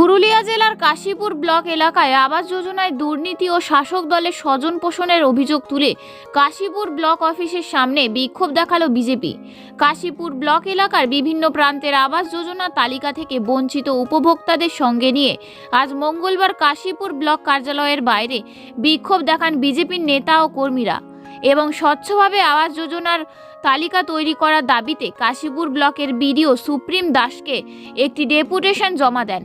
পুরুলিয়া জেলার কাশীপুর ব্লক এলাকায় আবাস যোজনায় দুর্নীতি ও শাসক দলের স্বজন পোষণের অভিযোগ তুলে কাশীপুর ব্লক অফিসের সামনে বিক্ষোভ দেখাল বিজেপি। কাশীপুর ব্লক এলাকার বিভিন্ন প্রান্তের আবাস যোজনার তালিকা থেকে বঞ্চিত উপভোক্তাদের সঙ্গে নিয়ে আজ মঙ্গলবার কাশীপুর ব্লক কার্যালয়ের বাইরে বিক্ষোভ দেখান বিজেপির নেতা ও কর্মীরা এবং স্বচ্ছভাবে আবাস যোজনার তালিকা তৈরি করার দাবিতে কাশীপুর ব্লকের বিডিও সুপ্রিম দাসকে একটি ডেপুটেশন জমা দেন।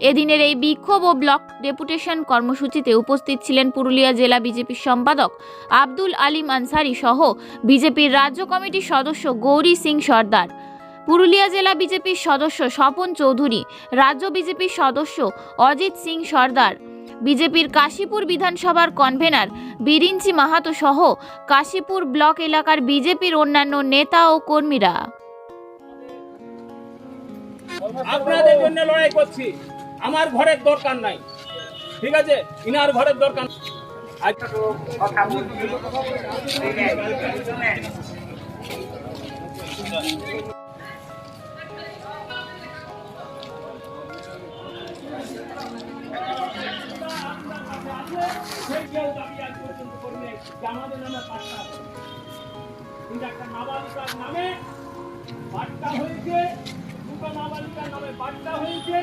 এদিনের এই বিক্ষোভ ও ব্লক ডেপুটেশন কর্মসূচিতে উপস্থিত ছিলেন পুরুলিয়া জেলা বিজেপির সম্পাদক আব্দুল আলিম আনসারি সহ বিজেপির রাজ্য কমিটির সদস্য গৌরী সিং সর্দার। পুরুলিয়া জেলা বিজেপির সদস্য স্বপন চৌধুরী, রাজ্য বিজেপির সদস্য অজিত সিং সর্দার, বিজেপির কাশীপুর বিধানসভার কনভেনার বিরিঞ্চি মাহাতো সহ কাশীপুর ব্লক এলাকার বিজেপির অন্যান্য নেতা ও কর্মীরা। আপনাদের জন্য লড়াই করছি। আমার ঘরের দরকার নাই। ঠিক আছে? ইনার ঘরের দরকার নামে বাট্টা হয়েছে, দুটো নাবালিকার নামে বাট্টা হয়েছে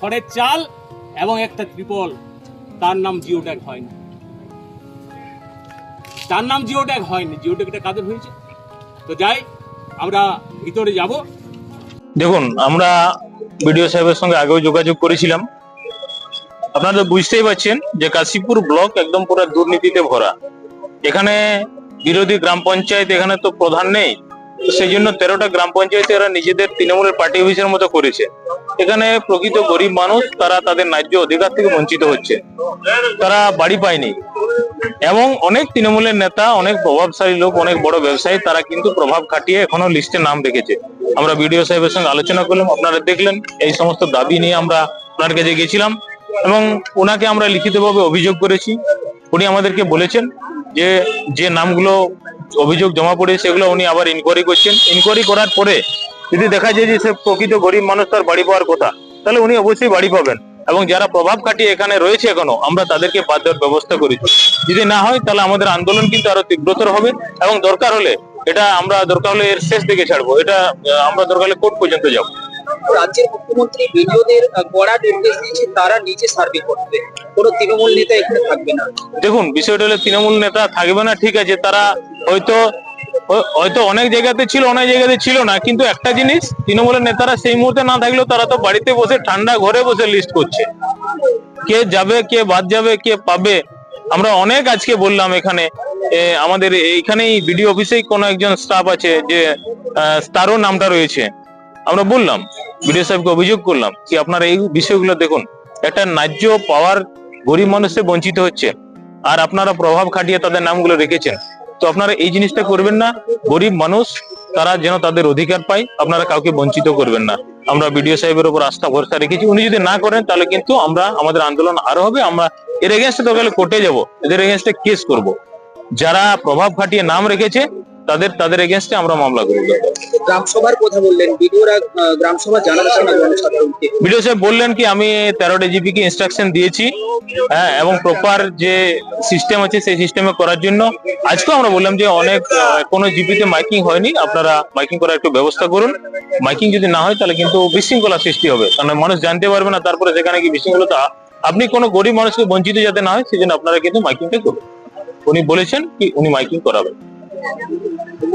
খড়ের চাল এবং একটা ত্রিপল। তার নাম জিও জিওট্যাগ হয়নি। তার নাম জিও জিওট্যাগ হয়নি। জিও জিওট্যাগটা কাদের হয়েছে? তো যাই আমরা ভিতরে যাব। দেখুন আমরা বিডিও সাহেবের সঙ্গে আগেও যোগাযোগ করেছিলাম। আপনারা তো বুঝতেই পারছেন যে কাশীপুর ব্লক একদম পুরো দুর্নীতিতে ভরা। এখানে বিরোধী গ্রাম পঞ্চায়েত এখানে তো প্রধান নেই। তো সেই জন্য তেরোটা গ্রাম পঞ্চায়েতে এরা নিজেদের তৃণমূলের পার্টি অফিসের মতো করেছে। এখানে প্রকৃত গরিব মানুষ, তারা তাদের ন্যায্য অধিকার থেকে বঞ্চিত হচ্ছে। তারা বাড়ি পায়নি। এবং অনেক তৃণমূলের নেতা, অনেক প্রভাবশালী লোক, অনেক বড় ব্যবসায়ী, তারা কিন্তু প্রভাব খাটিয়ে এখনও লিস্টে নাম রেখেছে। আমরা বিডিও সাহেবের সঙ্গে আলোচনা করলাম, আপনারা দেখলেন, এই সমস্ত দাবি নিয়ে আমরা ওনার কাছে গেছিলাম। এবং ওনাকে আমরা লিখিতভাবে অভিযোগ করেছি। উনি আমাদেরকে বলেছেন যে যে নামগুলো অভিযোগ জমা পড়ে, সেগুলো উনি আবার ইনকোয়ারি করছেন। ইনকোয়ারি করার পরে যদি দেখা যায় যে সে প্রকৃত গরিব মানুষ, তার বাড়ি পাওয়ার কথা, তাহলে উনি অবশ্যই বাড়ি পাবেন। এবং যারা প্রভাব খাটিয়ে এখানে রয়েছে এখনও, আমরা তাদেরকে বাদ দেওয়ার ব্যবস্থা করেছি। যদি না হয়, তাহলে আমাদের আন্দোলন কিন্তু আরও তীব্রতর হবে। এবং দরকার হলে, এটা আমরা দরকার হলে এর শেষ দিকে ছাড়বো। এটা আমরা দরকার হলে কোর্ট পর্যন্ত যাব। রাজ্যের মুখ্যমন্ত্রী বিডিওদের কড়া নির্দেশ দিয়েছে, তারা নিজে সার্ভে করবে। কোনো তৃণমূল নেতা এখানে থাকবে না। দেখুন, বিষয়টা হলে তৃণমূল নেতা থাকবে না, ঠিক আছে, তারা হয়তো হয়তো অনেক জায়গাতে ছিল, অনেক জায়গাতে ছিল না, কিন্তু একটা জিনিস, তৃণমূলের নেতারা সেই মুহূর্তে না থাকলেও তারা তো বাড়িতে বসে, ঠান্ডা ঘরে বসে লিস্ট করছে। কে যাবে, কে বাদ যাবে, কে পাবে? আমরা অনেক আজকে বললাম এখানে আমাদের এইখানেই বিডিও অফিসেই কোনো একজন স্টাফ আছে যে তারও নামটা রয়েছে। আমরা বললাম, বিডিও সাহেবকে অভিযোগ করলাম কি আপনারা এই বিষয়গুলো দেখুন, একটা ন্যায্য পাওয়ার গরিব মানুষে বঞ্চিত হচ্ছে আর আপনারা প্রভাব খাটিয়ে তাদের নামগুলো রেখেছেন। তো আপনারা এই জিনিসটা করবেন না, গরিব মানুষ তারা যেন তাদের অধিকার পায়, আপনারা কাউকে বঞ্চিত করবেন না। আমরা বিডিও সাহেবের উপর আস্থা, ভরসা রেখেছি, উনি যদি না করেন তাহলে কিন্তু আমরা, আমাদের আন্দোলন আরও হবে, আমরা এর এগেনস্টে দরকার কোর্টে যাব, এদের এগেনস্টে কেস করব। যারা প্রভাব খাটিয়ে নাম রেখেছে তাদের তাদের এগেনস্টে আমরা মামলা করব গ্রাম সভার কথা বললেন বিডিওরা গ্রাম সভা জানাচ্ছেন না জনসাধারণকে? বিডিও সাহেব বললেন কি আমি তেরোটা জিপি কে ইনস্ট্রাকশন দিয়েছি হ্যাঁ এবং প্রপার যে সিস্টেম আছে সেই সিস্টেমে করার জন্য। আজকেও আমরা বললাম যে অনেক কোনো জিপিতে মাইকিং হয়নি আপনারা মাইকিং করার একটু ব্যবস্থা করুন। মাইকিং যদি না হয় তাহলে কিন্তু বিশৃঙ্খলা সৃষ্টি হবে। কারণ মানুষ জানতে পারবে না তারপরে সেখানে কি বিশৃঙ্খলতা। আপনি কোনো গরিব মানুষকে বঞ্চিত যাতে না হয় সেজন্য আপনারা কিন্তু মাইকিংটা করুন। উনি বলেছেন কি উনি মাইকিং করাবেন। 嗯。